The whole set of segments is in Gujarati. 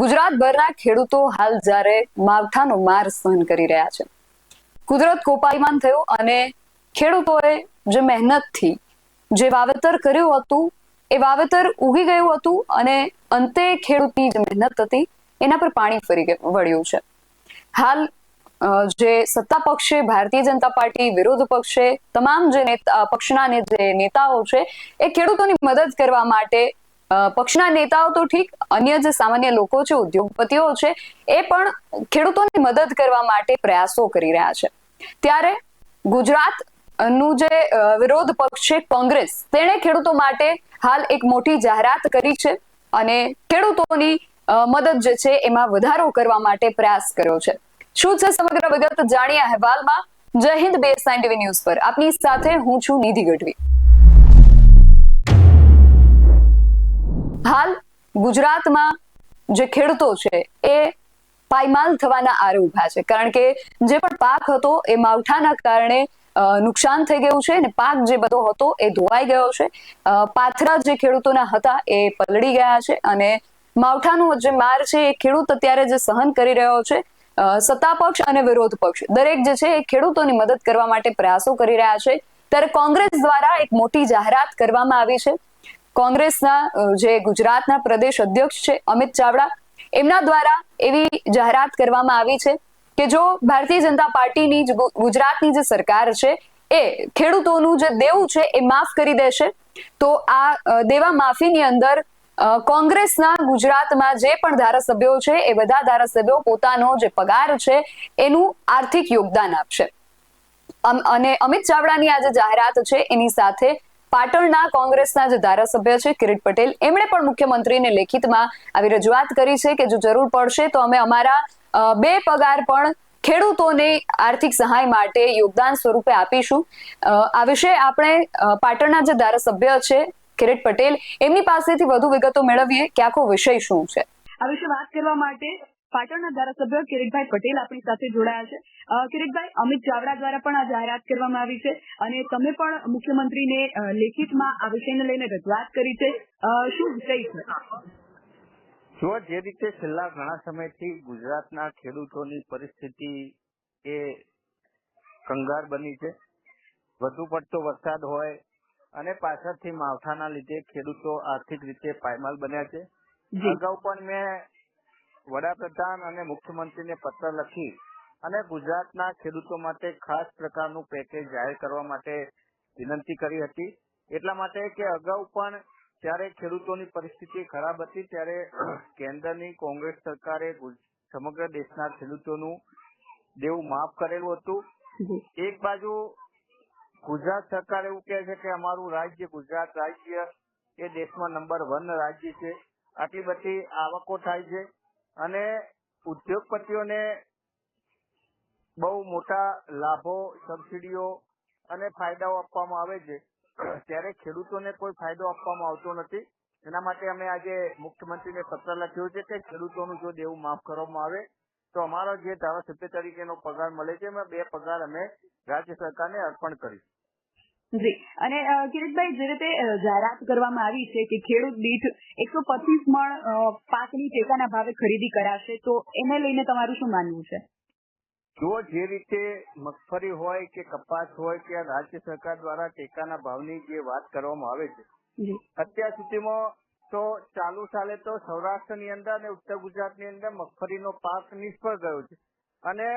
ગુજરાતભરના ખેડૂતો હાલ જ્યારે માવઠાનો માર સહન કરી રહ્યા છે. કુદરત કોપાયમાન થયું અને ખેડૂતોએ જે મહેનતથી જે વાવેતર કર્યું હતું, એ વાવેતર ઉગી ગયું હતું અને અંતે ખેડૂતની જે મહેનત હતી, એના પર પાણી ફરી વળ્યું છે. હાલ જે સત્તા પક્ષે, ભારતીય જનતા પાર્ટી, વિરોધ પક્ષે, તમામ જે પક્ષના જે નેતાઓ છે, એ ખેડૂતોની મદદ કરવા માટે પક્ષના નેતાઓ તો ઠીક, અન્ય જે સામાન્ય લોકો છે, ઉદ્યોગપતિઓ છે, એ પણ ખેડૂતોની મદદ કરવા માટે પ્રયાસો કરી રહ્યા છે. ત્યારે ગુજરાતનું જે વિરોધ પક્ષ છે, કોંગ્રેસ, તેણે ખેડૂતો માટે હાલ એક મોટી જાહેરાત કરી છે અને ખેડૂતોની મદદ જે છે, એમાં વધારો કરવા માટે પ્રયાસ કર્યો છે. શું છે સમગ્ર વિગત? જાણીએ અહેવાલમાં. જય હિન્દ બે ટીવી ન્યૂઝ પર. આપની સાથે હું છું નિધિ ગઢવી. હાલ ગુજરાતમાં જે ખેડૂતો છે એ પાયમાલ થવાના આરે ઊભા છે. કારણ કે જે પણ પાક હતો એ માવઠાના કારણે નુકસાન થઈ ગયું છે અને પાક જે બધો હતો એ ધોવાઈ ગયો છે. પાથરા જે ખેડૂતોના હતા એ પલળી ગયા છે અને માવઠાનો જે માર છે એ ખેડૂત અત્યારે જે સહન કરી રહ્યો છે સત્તા પક્ષ અને વિરોધ પક્ષ. દરેક જે છે એ ખેડૂતોની મદદ કરવા માટે પ્રયાસો કરી રહ્યા છે. ત્યારે કોંગ્રેસ દ્વારા એક મોટી જાહેરાત કરવામાં આવી છે. કોંગ્રેસના જે ગુજરાતના પ્રદેશ અધ્યક્ષ છે અમિત ચાવડા, એમના દ્વારા એવી જાહેરાત કરવામાં આવી છે કે જો ભારતીય જનતા પાર્ટીની ગુજરાતની જે સરકાર છે એ ખેડૂતોનું જે દેવું છે એ માફ કરી દેશે, તો આ દેવા માફીની અંદર કોંગ્રેસના ગુજરાતમાં જે પણ ધારાસભ્યો છે એ બધા ધારાસભ્યો પોતાનો જે પગાર છે એનું આર્થિક યોગદાન આપશે. અને અમિત ચાવડાની આ જે જાહેરાત છે એની સાથે પાટણના કોંગ્રેસના જે ધારાસભ્ય છે, કિરીટ પટેલ, એમણે પણ મુખ્યમંત્રીને લેખિતમાં આવી રજૂઆત કરી છે કે જો જરૂર પડશે તો અમે અમારા બે પગાર પણ ખેડૂતોને આર્થિક સહાય માટે યોગદાન સ્વરૂપે આપીશું. આ વિશે આપણે પાટણના જે ધારાસભ્ય છે, કિરીટ પટેલ, એમની પાસેથી વધુ વિગતો મેળવીએ કે આખો વિષય શું છે? આ વિશે વાત કરવા માટે પાટણના ધારાસભ્ય કિરીટભાઈ પટેલ આપણી સાથે જોડાયા છે. કિરીટભાઈ અમિત ચાવડા દ્વારા પણ આ જાહેરાત કરવામાં આવી છે અને તમે પણ મુખ્યમંત્રીને લેખિતમાં આ વિષયને લઈને રજૂઆત કરી છે. શું વિષય છે? જો જે રીતે છેલ્લા ઘણા સમયથી ગુજરાતના ખેડૂતોની પરિસ્થિતિ એ કંગાર બની છે વધુ પડતો વરસાદ હોય અને પાછળથી માવઠાના લીધે ખેડૂતો આર્થિક રીતે પાયમાલ બન્યા છે. અગાઉ પણ મેં વડાપ્રધાન અને મુખ્યમંત્રીને પત્ર લખી અને ગુજરાતના ખેડૂતો માટે ખાસ પ્રકારનું પેકેજ જાહેર કરવા માટે વિનંતી કરી હતી. એટલા માટે કે અગાઉ પણ જ્યારે ખેડૂતોની પરિસ્થિતિ ખરાબ હતી ત્યારે કેન્દ્રની કોંગ્રેસ સરકારે સમગ્ર દેશના ખેડૂતોનું દેવું માફ કરેલું હતું. એક બાજુ ગુજરાત સરકાર એવું કહે છે કે અમારું રાજ્ય ગુજરાત રાજ્ય એ દેશમાં નંબર વન રાજ્ય છે. આટલી બધી આવકો થાય છે. અને ઉદ્યોગપતિઓને બહુ મોટા લાભો, સબસિડીઓ અને ફાયદાઓ આપવામાં આવે છે. ત્યારે ખેડૂતોને કોઈ ફાયદો આપવામાં આવતો નથી. એના માટે અમે આજે મુખ્યમંત્રીને પત્ર લખ્યો છે કે ખેડૂતોનું જો દેવું માફ કરવામાં આવે, તો અમારો જે ધારાસભ્ય તરીકેનો પગાર મળે છે, એમાં બે પગાર અમે રાજ્ય સરકારને અર્પણ કરીશું. જી. અને કિરીટભાઈ જે રીતે જાહેરાત કરવામાં આવી છે કે ખેડૂત દીઠ એકસો પચીસ મણ પાકની ટેકાના ભાવે ખરીદી કરાશે તો એને લઈને તમારું શું માનવું છે? જો જે રીતે મગફળી હોય કે કપાસ હોય કે રાજ્ય સરકાર દ્વારા ટેકાના ભાવની જે વાત કરવામાં આવે છે અત્યાર સુધીમાં તો ચાલુ સાલે તો સૌરાષ્ટ્રની અંદર અને ઉત્તર ગુજરાતની અંદર મગફળીનો પાક નિષ્ફળ ગયો છે. અને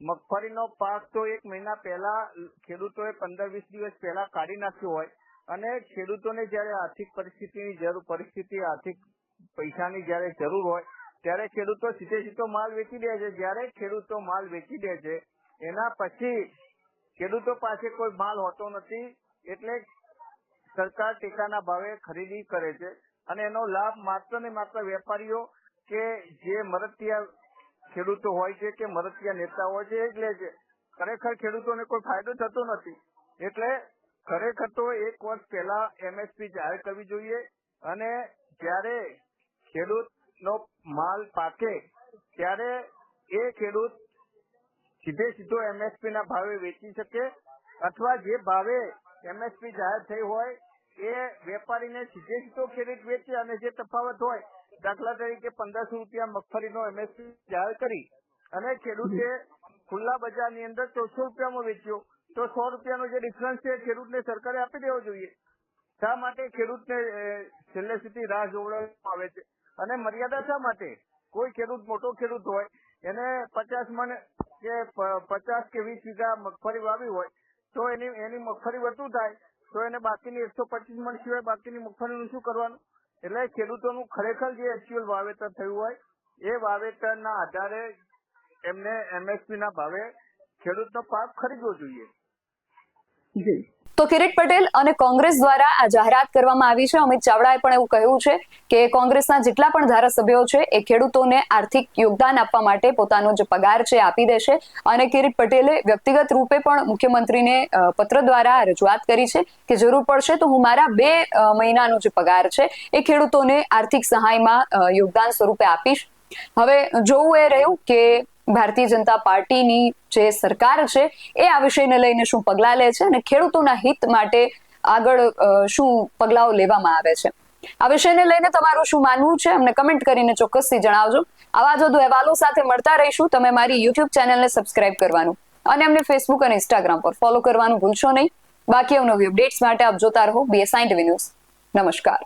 મગફળીનો પાક તો એક મહિના પહેલા, ખેડૂતોએ પંદર વીસ દિવસ પહેલા કાઢી નાખ્યો હોય. અને ખેડૂતોને જ્યારે આર્થિક પરિસ્થિતિની જરૂર, પરિસ્થિતિ આર્થિક પૈસાની જ્યારે જરૂર હોય, ત્યારે ખેડૂતો સીધે સીધો માલ વેચી દે છે. જ્યારે ખેડૂતો માલ વેચી દે છે, એના પછી ખેડૂતો પાસે કોઈ માલ હોતો નથી, એટલે સરકાર ટેકાના ભાવે ખરીદી કરે છે. અને એનો લાભ માત્ર ને માત્ર વેપારીઓ કે જે મરતિયા ખેડૂતો હોય છે કે મરતિયા નેતા હોય છે એ જ લે છે ખરેખર ખેડૂતોને કોઈ ફાયદો થતો નથી. એટલે ખરેખર તો એક વર્ષ પહેલા એમએસપી જાહેર કરવી જોઈએ અને જ્યારે ખેડૂતનો માલ પાકે, ત્યારે એ ખેડૂત સીધે સીધો એમએસપી ના ભાવે વેચી શકે અથવા જે ભાવે એમએસપી જાહેર થઈ હોય, એ વેપારીને સીધે સીધો ખેડૂત વેચે અને જે તફાવત હોય દાખલા તરીકે પંદરસો રૂપિયા મગફળીનો એમએસપી જાહેર કરી અને ખેડૂતે ખુલ્લા બજારની અંદર ચૌદસો રૂપિયામાં વેચ્યો. તો સો રૂપિયાનો જે ડિફરન્સ છે ખેડૂતને સરકારે આપી દેવો જોઈએ. શા માટે ખેડૂતને છેલ્લે સુધી રાહ જોવડાવવામાં આવે છે? અને મર્યાદા શા માટે? કોઈ ખેડૂત મોટો ખેડૂત હોય, એને પચાસ મણ કે પચાસ કે વીસ વીઘા મગફળી વાવી હોય, તો એની એની મગફળી વધુ થાય, તો એને બાકીની એકસો પચીસ મણ સિવાય બાકીની મગફળીનું શું કરવાનું? એટલે ખેડૂતોનું ખરેખર જે એકચ્યુઅલ વાવેતર થયું હોય, એ વાવેતરના આધારે એમને એમએસપી ના ભાવે ખેડૂતનો પાક ખરીદવો જોઈએ. જી. તો કિરીટ પટેલ અને કોંગ્રેસ દ્વારા આ જાહેરાત કરવામાં આવી છે. અમિત ચાવડાએ પણ એવું કહ્યું છે કે કોંગ્રેસના જેટલા પણ ધારાસભ્યો છે, એ ખેડૂતોને આર્થિક યોગદાન આપવા માટે પોતાનો જે પગાર છે, આપી દેશે અને કિરીટ પટેલે વ્યક્તિગત રૂપે પણ મુખ્યમંત્રીને પત્ર દ્વારા રજૂઆત કરી છે કે જરૂર પડશે તો હું મારા બે મહિનાનો જે પગાર છે, એ ખેડૂતોને આર્થિક સહાયમાં યોગદાન સ્વરૂપે આપીશ. હવે જોવું એ રહ્યું કે ભારતીય જનતા પાર્ટીની જે સરકાર છે, એ આ વિષયને લઈને શું પગલાં લે છે અને ખેડૂતોના હિત માટે આગળ શું પગલાઓ લેવામાં આવે છે? આ વિષયને લઈને તમારું શું માનવું છે? અમને કમેન્ટ કરીને ચોક્કસથી જણાવજો. આવા જ વધુ અહેવાલો સાથે મળતા રહીશું. તમે મારી યુટ્યુબ ચેનલને સબસ્ક્રાઇબ કરવાનું અને અમને ફેસબુક અને ઇન્સ્ટાગ્રામ પર ફોલો કરવાનું ભૂલશો નહીં. બાકી અવનવી અપડેટ્સ માટે આપ જોતા રહો. બીએસઆઈ ટીવી ન્યૂઝ નમસ્કાર.